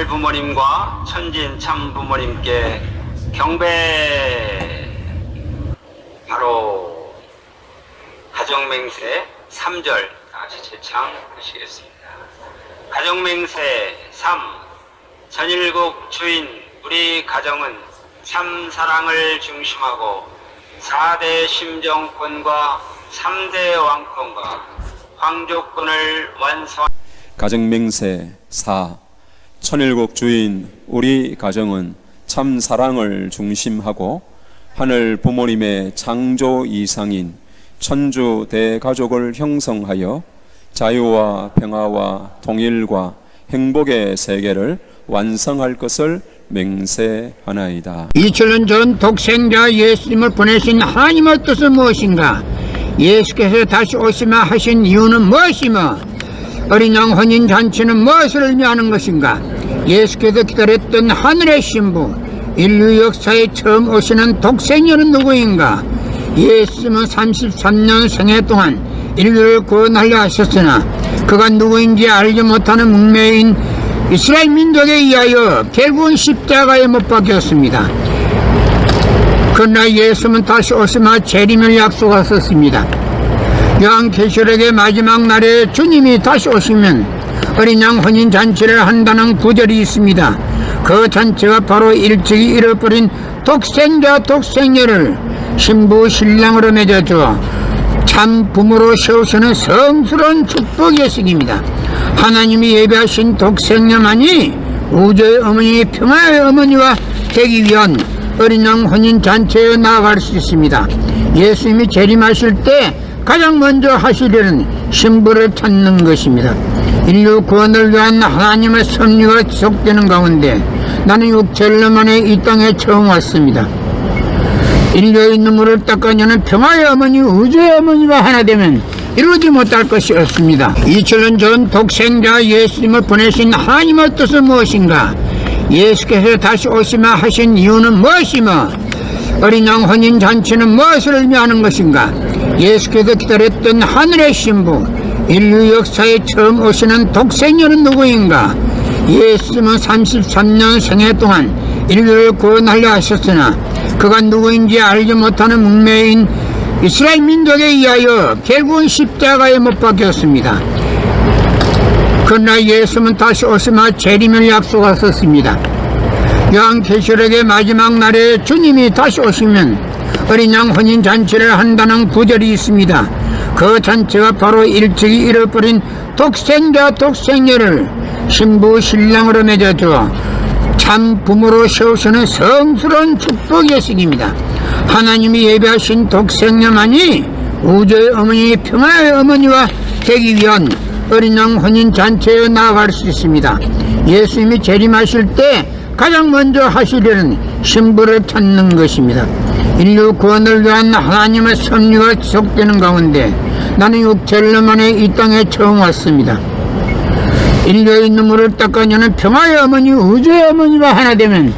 하늘 부모님과 천진 참 부모님께 경배 바로 가정맹세 3절 다같이 제창하시겠습니다. 가정맹세 3 전일국 주인 우리 가정은 참 사랑을 중심하고 4대 심정권과 3대 왕권과 황조권을 완성 가정맹세 4 천일국 주인 우리 가정은 참 사랑을 중심하고 하늘 부모님의 창조 이상인 천주 대가족을 형성하여 자유와 평화와 통일과 행복의 세계를 완성할 것을 맹세하나이다. 2000년 전 독생자 예수님을 보내신 하나님의 뜻은 무엇인가? 예수께서 다시 오시마 하신 이유는 무엇이며 어린 양 혼인 잔치는 무엇을 의미하는 것인가? 예수께서 기다렸던 하늘의 신부 인류 역사에 처음 오시는 독생녀는 누구인가? 예수님은 33년 생애 동안 인류를 구원하려 하셨으나 그가 누구인지 알지 못하는 문명인 이스라엘 민족에 의하여 결국은 십자가에 못 박혔습니다. 그러나 예수는 다시 오시마 재림을 약속하셨습니다. 요한계시록의 마지막 날에 주님이 다시 오시면 어린 양 혼인 잔치를 한다는 구절이 있습니다. 그 잔치가 바로 일찍이 잃어버린 독생자 독생녀를 신부 신랑으로 맺어주어 참 부모로 세우시는 성스러운 축복의 시기입니다. 하나님이 예배하신 독생녀만이 우주의 어머니 평화의 어머니와 되기 위한 어린 양 혼인 잔치에 나아갈 수 있습니다. 예수님이 재림하실 때 가장 먼저 하시려는 신부를 찾는 것입니다. 인류 구원을 위한 하나님의 섭리가 지속되는 가운데 나는 육체를 만에 이 땅에 처음 왔습니다. 인류의 눈물을 닦아내는 평화의 어머니 우주의 어머니가 하나 되면 이루지 못할 것이 없습니다. 2000년 전 독생자 예수님을 보내신 하나님의 뜻은 무엇인가? 예수께서 다시 오시마 하신 이유는 무엇이며 어린 양 혼인 잔치는 무엇을 의미하는 것인가? 예수께서 기다렸던 하늘의 신부 인류 역사에 처음 오시는 독생녀는 누구인가? 예수님은 33년 생애 동안 인류를 구원하려 하셨으나 그가 누구인지 알지 못하는 문명인 이스라엘 민족에 의하여 결국은 십자가에 못 박혔습니다. 그러나 예수는 다시 오시마 재림을 약속하셨습니다. 요한계시록의 마지막 날에 주님이 다시 오시면 어린 양 혼인 잔치를 한다는 구절이 있습니다. 그 잔치가 바로 일찍이 잃어버린 독생자 독생녀를 신부 신랑으로 맺어주어 참 부모로 세우시는 성스러운 축복의 시기입니다. 하나님이 예배하신 독생녀만이 우주의 어머니 평화의 어머니와 되기 위한 어린 양 혼인 잔치에 나아갈 수 있습니다. 예수님이 재림하실 때 가장 먼저 하시려는 신부를 찾는 것입니다. 인류 구원을 위한 하나님의 섭리가 지속되는 가운데 나는 육체를 만에 이 땅에 처음 왔습니다. 인류의 눈물을 닦아내는 평화의 어머니 우주의 어머니가 하나 되면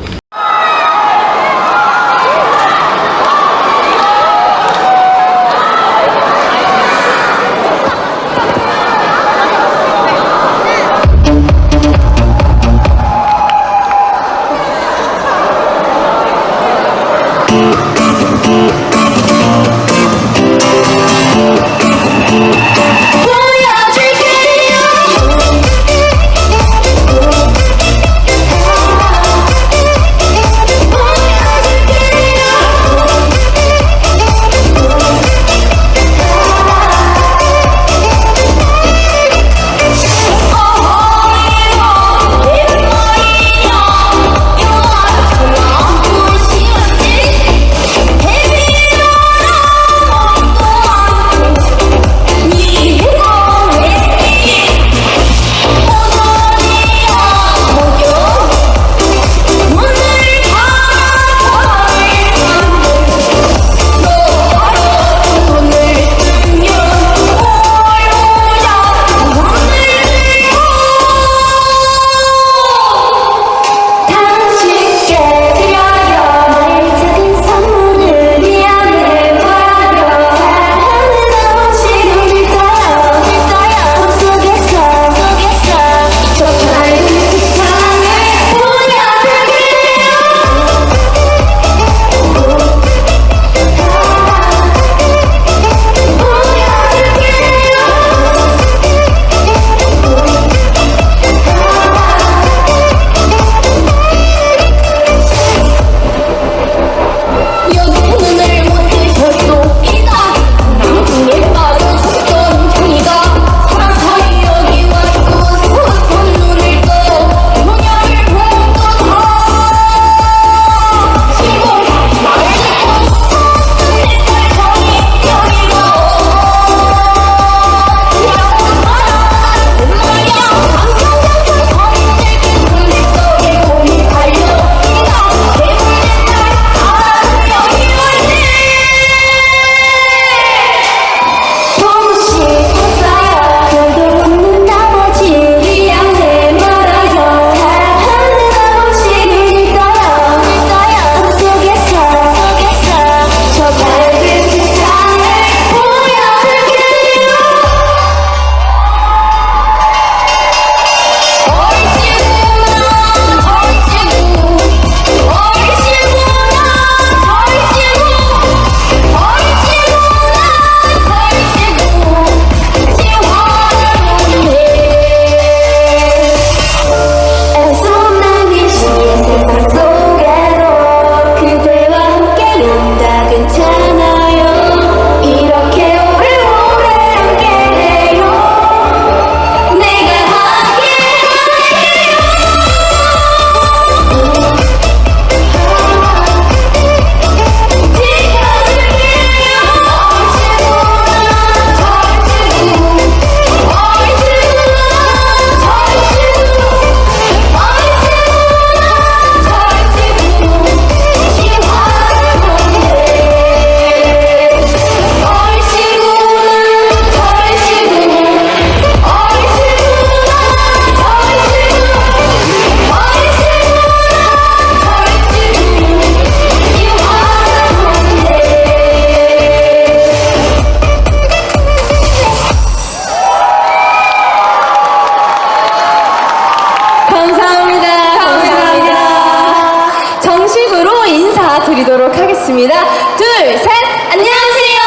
하겠습니다. 둘, 셋, 안녕하세요.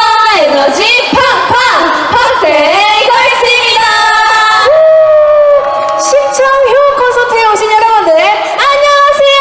에너지 팡팡 팡페이 걸스입니다. 심청 효 콘서트에 오신 여러분들 안녕하세요.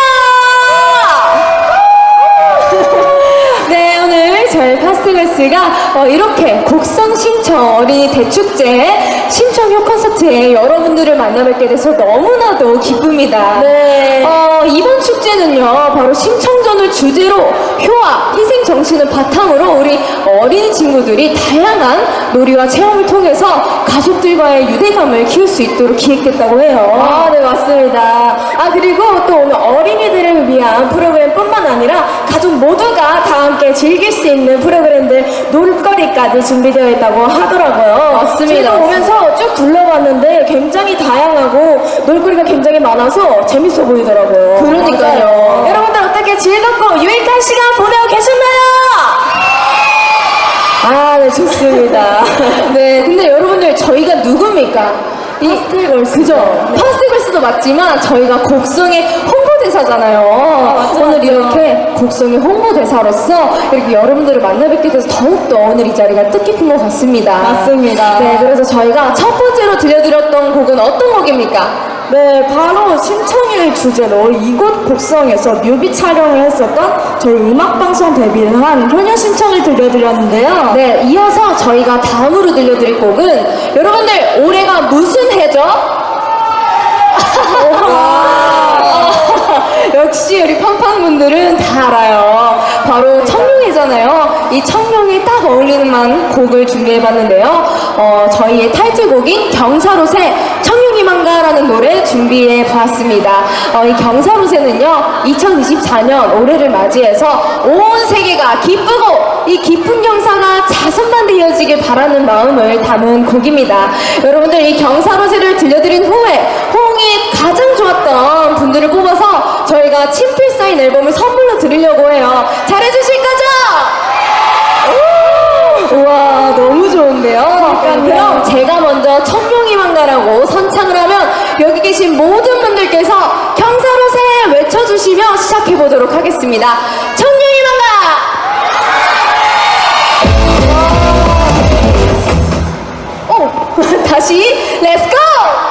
네, 오늘 저희 파스걸스가 어, 이렇게 곡성 신청 어린이 대축제 심청효 콘서트에 여러분들을 만나뵙게 돼서 너무나도 기쁩니다. 네. 어, 이번 축제 는요, 바로 심청전을 주제로 효와 희생 정신을 바탕으로 우리 어린이 친구들이 다양한 놀이와 체험을 통해서 가족들과의 유대감을 키울 수 있도록 기획했다고 해요. 아, 네, 맞습니다. 아, 그리고 또 오늘 어린이들을 위한 프로그램뿐만 아니라 가족 모두가 다 함께 즐길 수 있는 프로그램들, 놀거리까지 준비되어 있다고 하더라고요. 맞습니다. 저희가 오면서 쭉 둘러봤는데 굉장히 다양하고 놀거리가 굉장히 많아서 재밌어 보이더라고요. 그러니까요. 여러분들 어떻게 즐겁고 유익한 시간 보내고 계셨나요? 아, 네, 좋습니다. 네, 근데 여러분들 저희가 누굽니까? 이 파스티걸스. 그죠? 파스티걸스도 맞지만 저희가 곡성의 홍보대사잖아요. 오늘 이렇게 곡성의 홍보대사로서 이렇게 여러분들을 만나뵙게 돼서 더욱더 오늘 이 자리가 뜻깊은 것 같습니다. 맞습니다. 네, 그래서 저희가 첫 번째로 들려드렸던 곡은 어떤 곡입니까? 네, 바로 신청일 주제로 이곳 곡성에서 뮤비 촬영을 했었던 저희 음악방송 데뷔를 한 효녀 신청을 들려드렸는데요. 네, 이어서 저희가 다음으로 들려드릴 곡은 여러분들 올해가 무슨 해죠? 역시 우리 팡팡분들은 다 알아요. 바로 청룡이잖아요. 이 청룡이 딱 어울리는 만 곡을 준비해봤는데요. 어, 저희의 타이틀곡인 경사롯의 청룡이만가라는 노래 준비해보았습니다. 어, 이 경사롯에는요, 2024년 올해를 맞이해서 온 세계가 기쁘고 이 기쁜 경사가 자선반대 이어지길 바라는 마음을 담은 곡입니다. 여러분들 이 경사롯을 들려드린 후에 호응이 가장 좋았던 분들을 뽑아서 저희가 친필 사인 앨범을 선물로 드리려고 해요. 잘해주실 거죠? 우와 너무 좋은데요. 그럼 제가 먼저 청룡이만가라고 선창을 하면 여기 계신 모든 분들께서 경사롯에 외쳐주시며 시작해 보도록 하겠습니다. 청룡이만가. 오 다시 렛츠 고!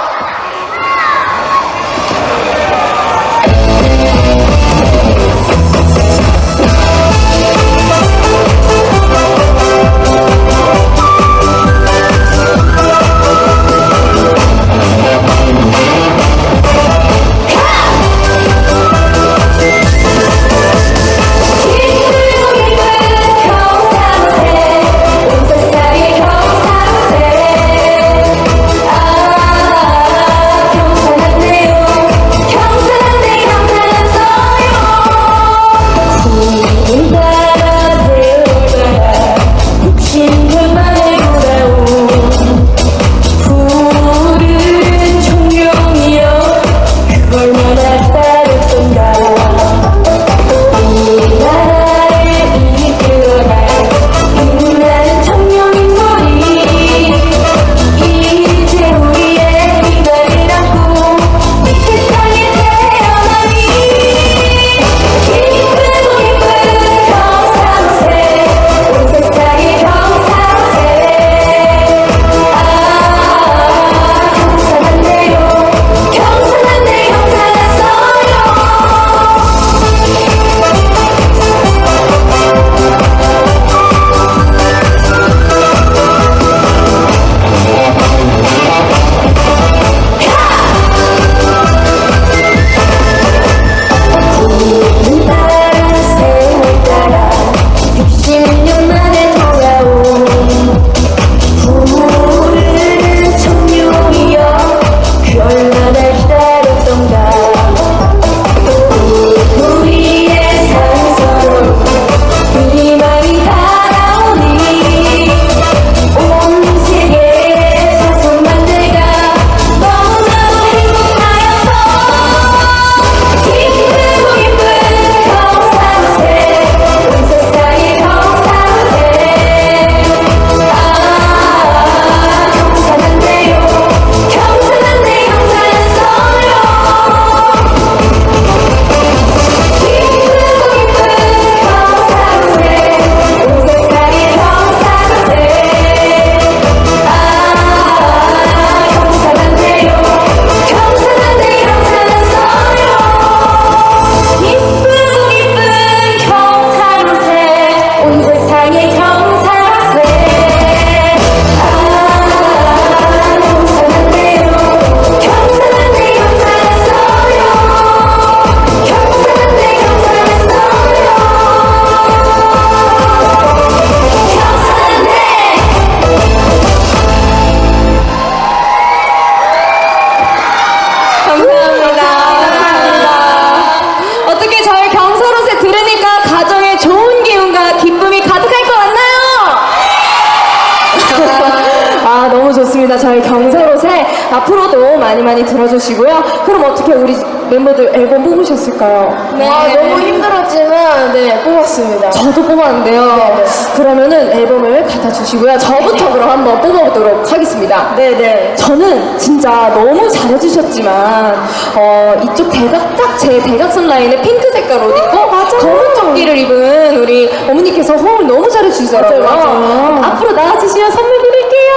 멤버들 앨범 뽑으셨을까요? 네. 아, 너무 힘들었지만 네 뽑았습니다. 저도 뽑았는데요. 그러면은 앨범을 갖다 주시고요. 저부터 그럼 한번 뽑아보도록 하겠습니다. 네네. 저는 진짜 너무 잘해주셨지만 어, 이쪽 대각 딱 제 대각선 라인에 핑크 색깔 옷 입고 검은 조끼를 입은 우리 어머니께서 호응을 너무 잘해주시더라고요. 맞아요, 맞아요. 앞으로 나와주시면 선물 드릴게요.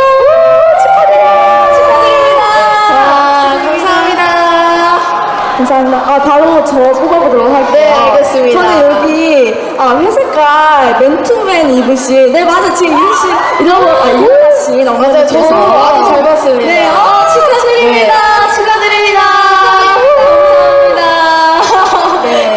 감사합니다. 아, 바로 저 뽑아보도록 할게요. 네, 알겠습니다. 저는 여기, 아, 회색깔 맨투맨 입으신, 네, 맞아. 지금 유리 씨, 이런, 아, 이런 씨 너무 맞아요. 저도 아주 잘 봤습니다. 네, 어, 축하드립니다. 축하드립니다.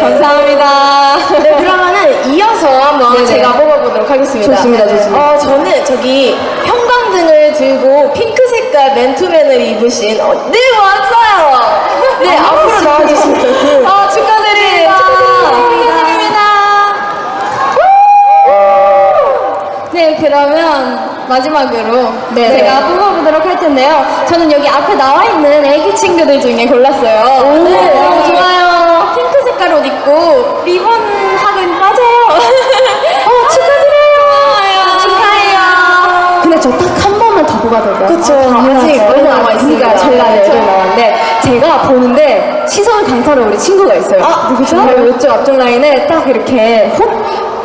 감사합니다. 감사합니다. 네, 그러면은 이어서 한번 네네. 제가 뽑아보도록 하겠습니다. 좋습니다, 좋습니다. 어, 저는 저기 형광등을 들고 핑크 색깔 맨투맨을 입으신, 어, 네, 맞아요! 네, 앞으로 나와주시면. 아, 축하드립니다. 축하드립니다. 네, 그러면 마지막으로 네네. 제가 뽑아보도록 할 텐데요. 저는 여기 앞에 나와 있는 애기 친구들 중에 골랐어요. 네, 너무 좋아요. 뽑아도 될까요? 그쵸. 아, 아직. 얼마. 그러니까 저희가 네. 네 나왔는데 제가 보는데 시선 강타로 우리 친구가 있어요. 아, 누구죠? 이쪽 앞쪽 라인에 딱 이렇게 호,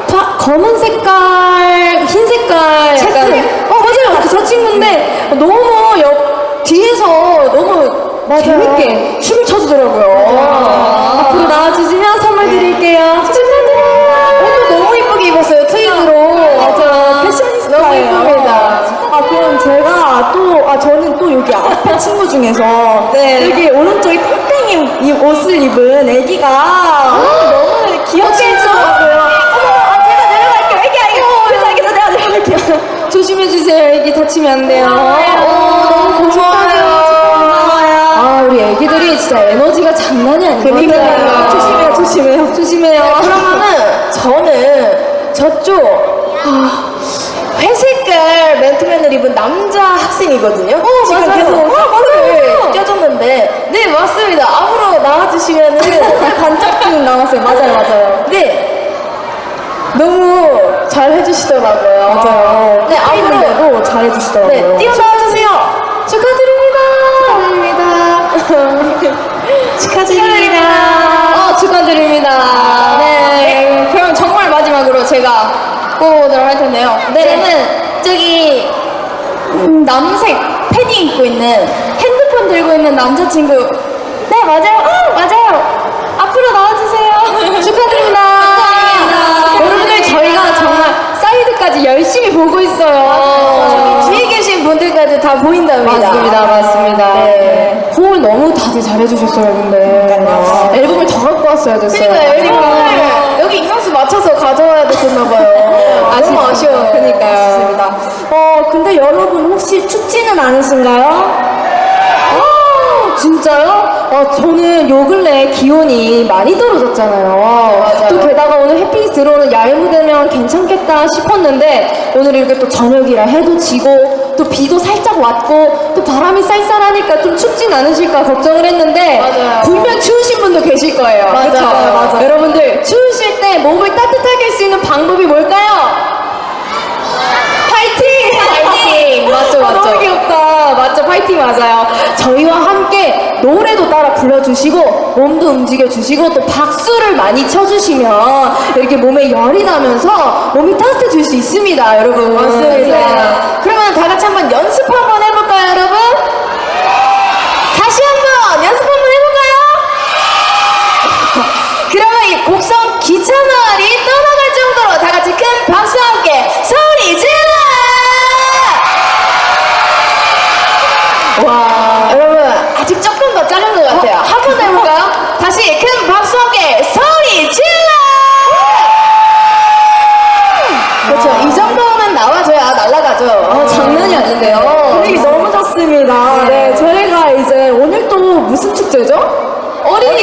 파, 검은 색깔, 흰 색깔 체크. 약간 어 맞아요. 그 저 친구인데 너무 옆 뒤에서 너무 재밌게 춤을 춰주더라고요. 앞으로 나와 아 저는 또 여기 앞에 친구 중에서 네. 여기 오른쪽에 땡땡이 이 옷을 입은 애기가 너무 귀엽게 해주더라고요. 아 제가 내려갈게요. 애기 아이고 괜찮겠다 내가 내려갈게요. 조심해 주세요. 애기 다치면 안 돼요. 어, 너무 고마워요. 아 우리 애기들이 진짜 에너지가 장난이 아니에요. 그러니까요. 조심해요, 조심해요, 조심해요. 그러면은 저는 저쪽 아, 회색깔 맨투맨을 입은 남자 학생이거든요. 지금 맞아요. 계속 어, 맞아요. 을 껴줬는데 네 맞습니다. 앞으로 나와주시면은 반짝이는 나왔어요. 맞아요, 맞아요. 네 너무 잘 해주시더라고요. 맞아요. 네 앞으로 네, 잘해주시더라고요. 네 뛰어나와주세요. 축하드립니다. 축하드립니다. 어, 축하드립니다. 네. 그럼 정말 마지막으로 제가 뽑아보도록 할 텐데요. 네. 저는 저기 음, 남색 패딩 입고 있는 핸드폰 들고 있는 남자친구. 네, 맞아요. 어, 맞아요. 앞으로 나와주세요. 축하드립니다. 여러분들 저희가 정말 사이드까지 열심히 보고 있어요. 저기 뒤에 계신 분들까지 다 보인답니다. 맞습니다, 맞습니다. 네. 호응을 너무 다들 잘해주셨어요, 근데. 앨범을 더 갖고 왔어야 됐어요. 그러니까 앨범을 여기 인원수 맞춰서 가져와야 됐었나봐요. 너무 아쉬워요. 그니까요. 맞습니다. 어, 근데 여러분 혹시 춥지는 않으신가요? 어, 진짜요? 어, 저는 요 근래 기온이 많이 떨어졌잖아요. 또 게다가 오늘 햇빛이 들어오는 야외 무대면 괜찮겠다 싶었는데 오늘 이렇게 또 저녁이라 해도 지고 또 비도 살짝 왔고 또 바람이 쌀쌀하니까 좀 춥진 않으실까 걱정을 했는데 맞아요. 분명 추우신 분도 계실 거예요. 맞아요. 그쵸? 맞아요. 여러분들 추우실 때 몸을 따뜻하게 할 수 있는 방법이 뭘까요? 파이팅! 파이팅! 맞죠, 맞죠. 너무 귀엽다. 맞죠, 파이팅 맞아요. 저희와 함께 노래도 따라 불러주시고, 몸도 움직여주시고, 또 박수를 많이 쳐주시면, 이렇게 몸에 열이 나면서 몸이 따뜻해질 수 있습니다, 여러분. 맞습니다. 그러면 다 같이 한번 연습 한번 해볼까요, 여러분? 다시 한번 연습 한번 해볼까요? 그러면 이 곡성 기차 마을이 떠나갈 정도로 다 같이 큰 박수와 함께 소리 질러! 와, 여러분 아직 조금 더 작은 것 같아요. 한 번 더 해볼까요? 다시 큰 박수와 함께 소리 질러! 그렇죠. 이 정도는 나와줘야 날아가죠. 아, 장난이 아닌데요. 분위기 너무 좋습니다. 네, 저희가 이제 오늘 또 무슨 축제죠?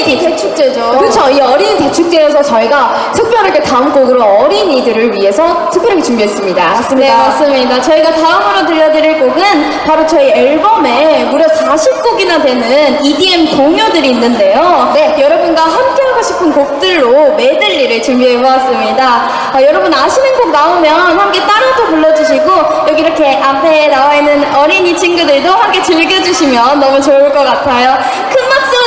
어린이 대축제죠. 그렇죠. 이 어린이 대축제에서 저희가 특별하게 다음 곡으로 어린이들을 위해서 특별하게 준비했습니다. 맞습니다. 네, 맞습니다. 저희가 다음으로 들려드릴 곡은 바로 저희 앨범에 무려 40곡이나 되는 EDM 동요들이 있는데요. 네. 여러분과 함께하고 싶은 곡들로 메들리를 준비해보았습니다. 아, 여러분 아시는 곡 나오면 함께 따라도 불러주시고 여기 이렇게 앞에 나와 있는 어린이 친구들도 함께 즐겨주시면 너무 좋을 것 같아요. 큰 박수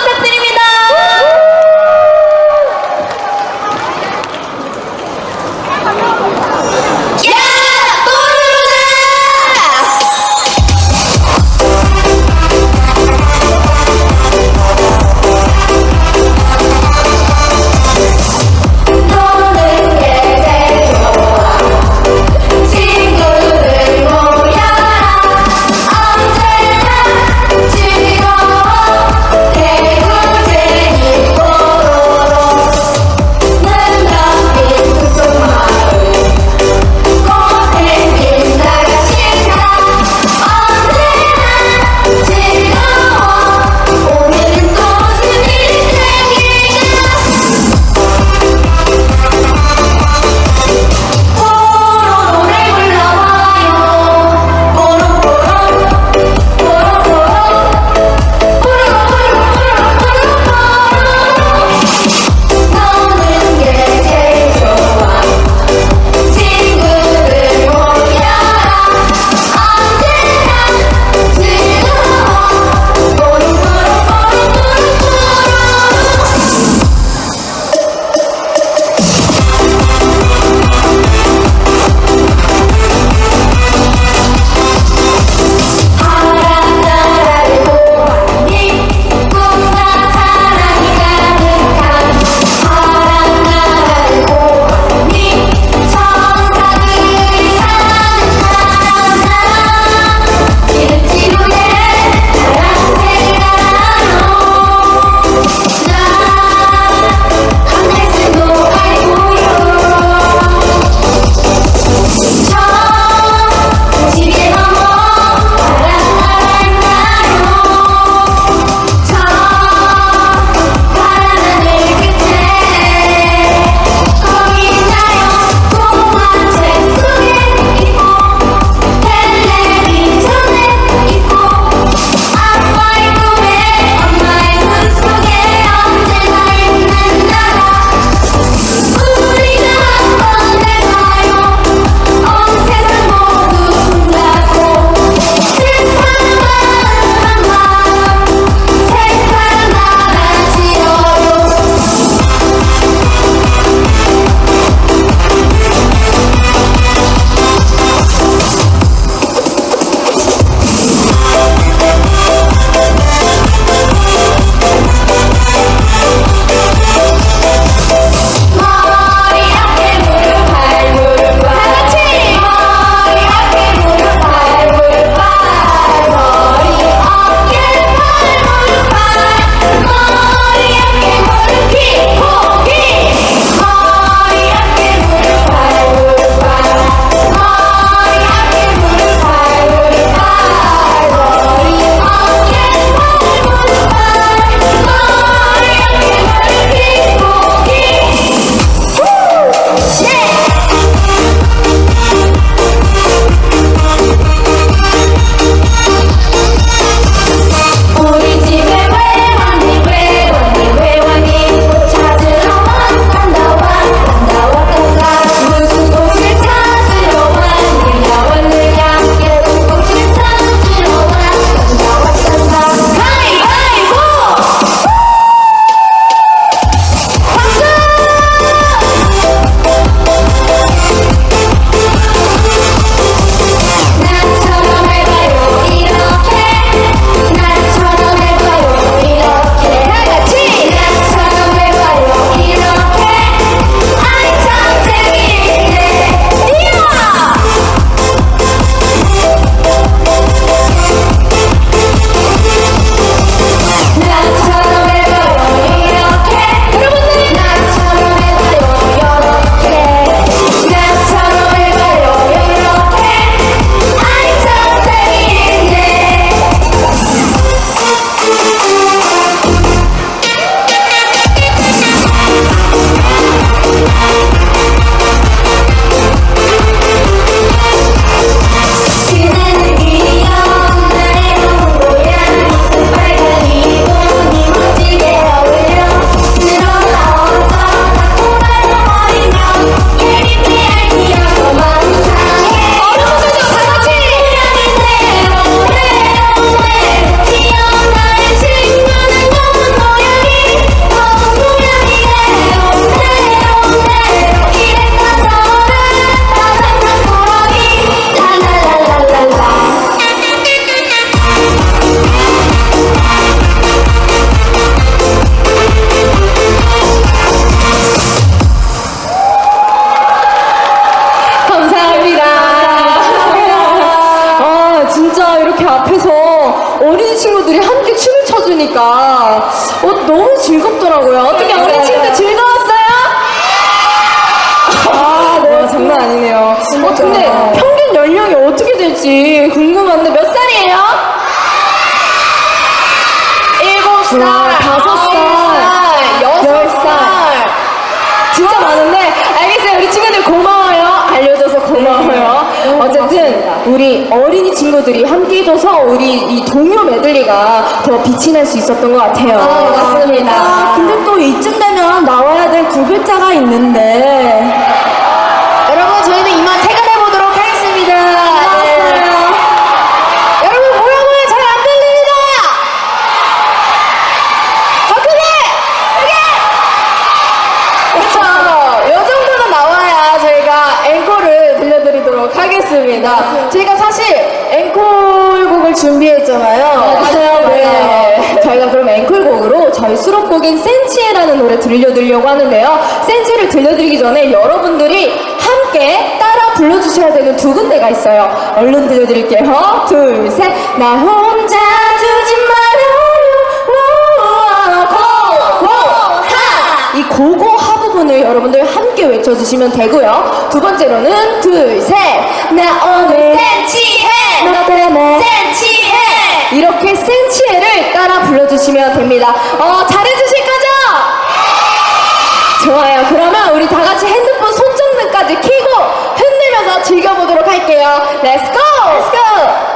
즐겁더라고요. 어떻게 우리 친구 즐거웠어요? 아, 네, 장난 아니네요. 어, 근데 평균 연령이 어떻게 될지 궁금한데 몇 살이에요? 일곱 살, 다섯 살, 여섯 살. 진짜 많은데 알겠어요 우리 친구들 고마워요 알려줘서 고마워요 어쨌든 우리 어린이 친구들이 함께 해줘서 우리 이 동요 메들리가 더 빛이 날 수 있었던 것 같아요 맞습니다 아, 근데 또 이쯤 되면 나와야 될 구 글자가 있는데. 여러분 저희는 이만 퇴근해 보도록 하겠습니다 네. 여러분 뭐라고요 잘 안 들립니다 더 크게 크게 그렇죠 요 정도는 나와야 저희가 앵콜을 들려드리도록 하겠습니다 저희가 사실 앵콜곡을 준비했잖아요. 맞아요. 네. 저희가 그럼 앵콜곡으로 저희 수록곡인 센치에라는 노래 들려드리려고 하는데요. 센치를 들려드리기 전에 여러분들이 함께 따라 불러주셔야 되는 두 군데가 있어요. 얼른 들려드릴게요. 둘 셋 나 혼자 두지 말아요. 고 고 하. 이 고고 하 부분을 여러분들 함께 외쳐주시면 되고요. 두 번째로는 둘 셋 나 오늘 센치해 너 때문에 센치해 이렇게 센치해를 따라 불러주시면 됩니다 어 잘해주실 거죠? 좋아요. 그러면 우리 다 같이 핸드폰 손전등까지 켜고 흔들면서 즐겨보도록 할게요. Let's go! Let's go!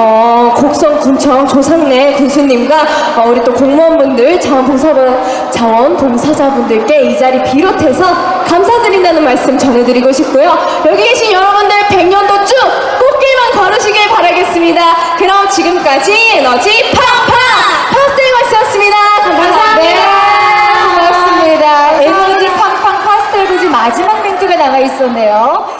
어, 곡성 군청 조상래 군수님과 어, 우리 또 공무원분들 자원봉사 자원봉사자분들께 이 자리 비롯해서 감사드린다는 말씀 전해드리고 싶고요. 여기 계신 여러분들 100년도 쭉 꽃길만 걸으시길 바라겠습니다. 그럼 지금까지 에너지 팡팡 파스텔버스였습니다. 감사합니다. 고맙습니다. 에너지 팡팡 파스텔 부지 마지막 멘트가 나가 있었네요.